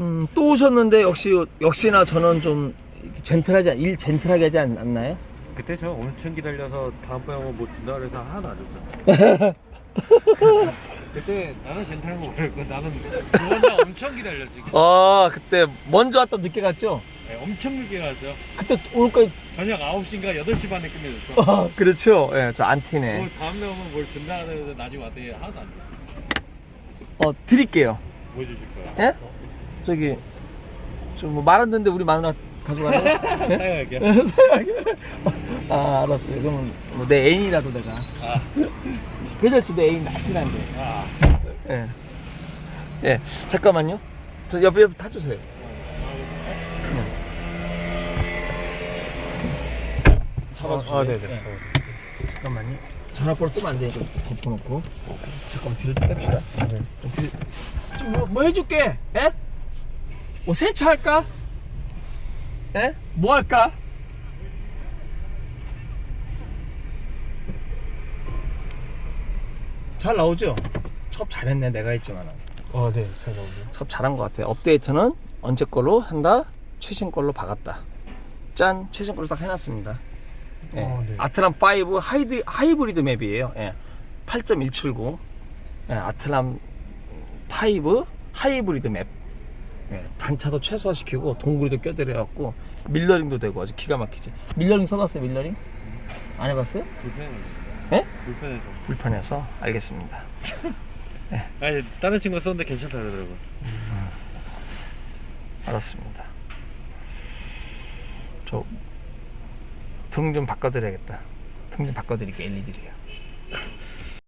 음, 또 오셨는데 역시 역시나 저는 좀 젠틀하지 않- 일 젠틀하게 하지 않, 않나요? 그때 저 엄청 기다려서 다음번에 오면 뭐 준다 그래서 하나도 안 줬잖아. 그때 나는 거 모르고 나는 두 번째 엄청 기다렸지. 아 그때 먼저 왔다 늦게 갔죠? 네, 엄청 늦게 갔죠. 그때 올 거. 저녁 9시인가 8시 반에 끝내줬어. 아 그렇죠. 예, 저 안티네. 뭘 다음에 오면 뭘 준다 그래서 나중에 왔더니 하나도 안 줘. 어 드릴게요. 뭐 주실 거야? 예? 저기 좀뭐 말았는데 우리 마누라 가져가세요. 사용할게요. 아 알았어요. 그러면 뭐 내 애인이라도 내가. 아, 그저씨 내 애인 날씬한데. 아. 예. 예, 잠깐만요. 저 옆에 옆에 타주세요. 잡아주세요. 아, 네네. 예. 잠깐만요. 전화번호 뜨면 안 되니까 덮어놓고. 잠깐만 뒤를 좀 뺍시다. 좀 뒤. 좀뭐 뭐 해줄게. 예? 뭐 세차 할까? 예? 뭐 할까? 잘 나오죠? 첩 잘했네 내가 했지만 어, 네, 잘 나오네요. 참 잘한 것 같아요. 업데이트는 언제 걸로 한다? 최신 걸로 박았다. 짠! 최신 걸로 딱 해놨습니다. 예. 어, 네. 아트람 5 하이드, 하이브리드 맵이에요. 예. 8.179. 예, 아트람 5 하이브리드 맵. 예, 단차도 최소화시키고 동굴도 껴들여갖고 밀러링도 되고 아주 기가 막히지. 밀러링 써봤어요? 밀러링? 안 해봤어요? 불편해요. 예? 불편해서. 불편해서 알겠습니다. 아니, 다른 친구가 썼는데 괜찮다 그러더라고. 알았습니다. 저 등 좀 바꿔드려야겠다. 등 좀 바꿔드릴게 LED로요.